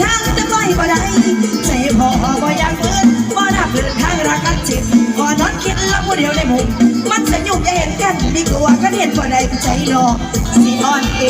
ทางจะไม่บ่ไหนใจพ่อบ่ยากเปินว่านับเลิอทางรักกันจิตพอนอนคิดแล้วผู้เดียวในหมู่มันจะยุ่งเห็นกันมีกลัวกันเห็นบ่ไหนใจนอสีอ่อนเอ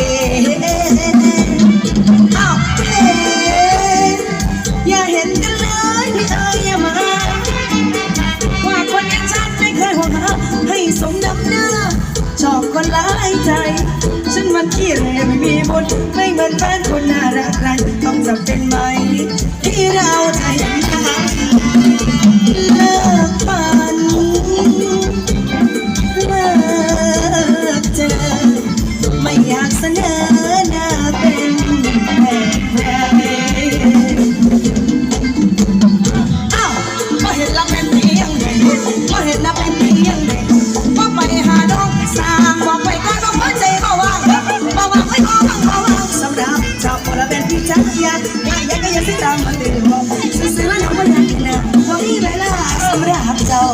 chaya Ngaya kaya si tama tiro Susilan ako lang na Huwag ibala Samra hapdaw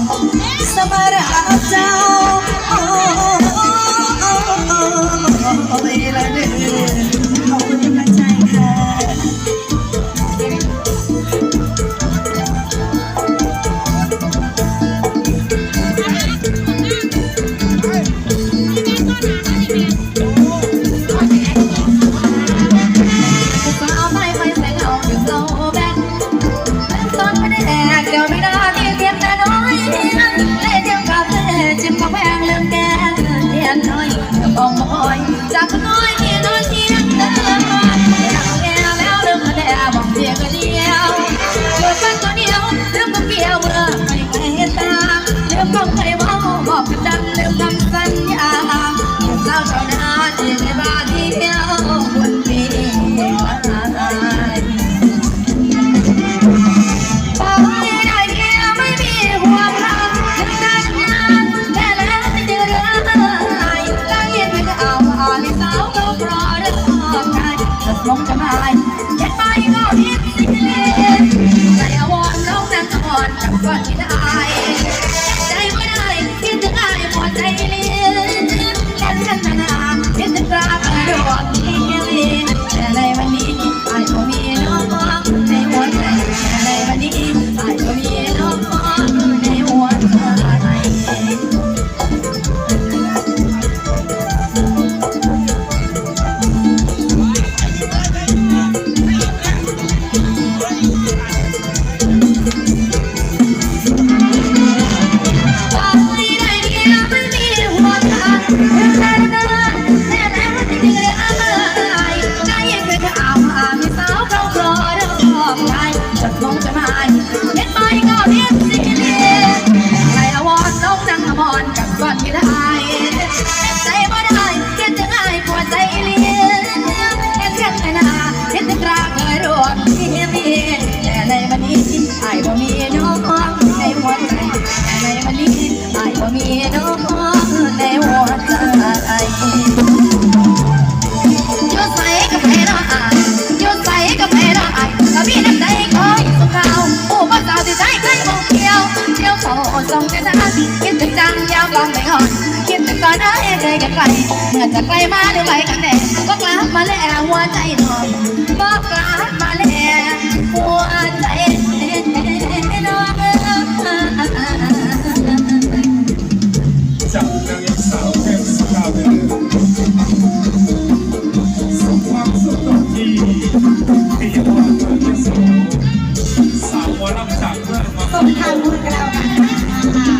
Samara Jack Noy. กันไมาเดี๋ยวไปกันแน่ก็กลับมาแล้วหัวใจหน่อยก็กลับมาแล้วหัวใจน้องจับนาอสาวแก้มสกาวเนความสุขตอนที่ที่ว่าเธอจะสาวสาววอลจากเพื่องบุญกันแล้วค่ะ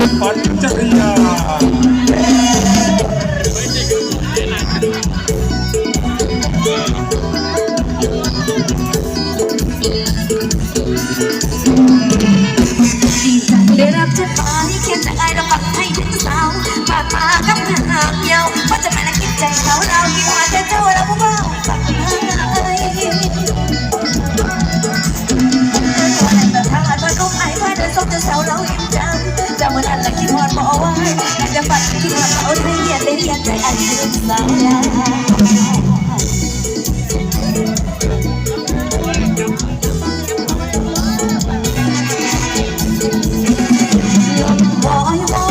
பட்பட்டங்கா ได้รับเจ้าฟ้าที่เขียนจากไอ้เราปักให้ถึงสาวปากปากกับหางเดีวเพราะจะมานักกินใจเราเราดีกว่าจะเจ้าเราผู้เบาปักไอ้คนสอ sao đâu จะฝันคิดวาเขาด้เรียนเรียอยืนสาวดาลมบอ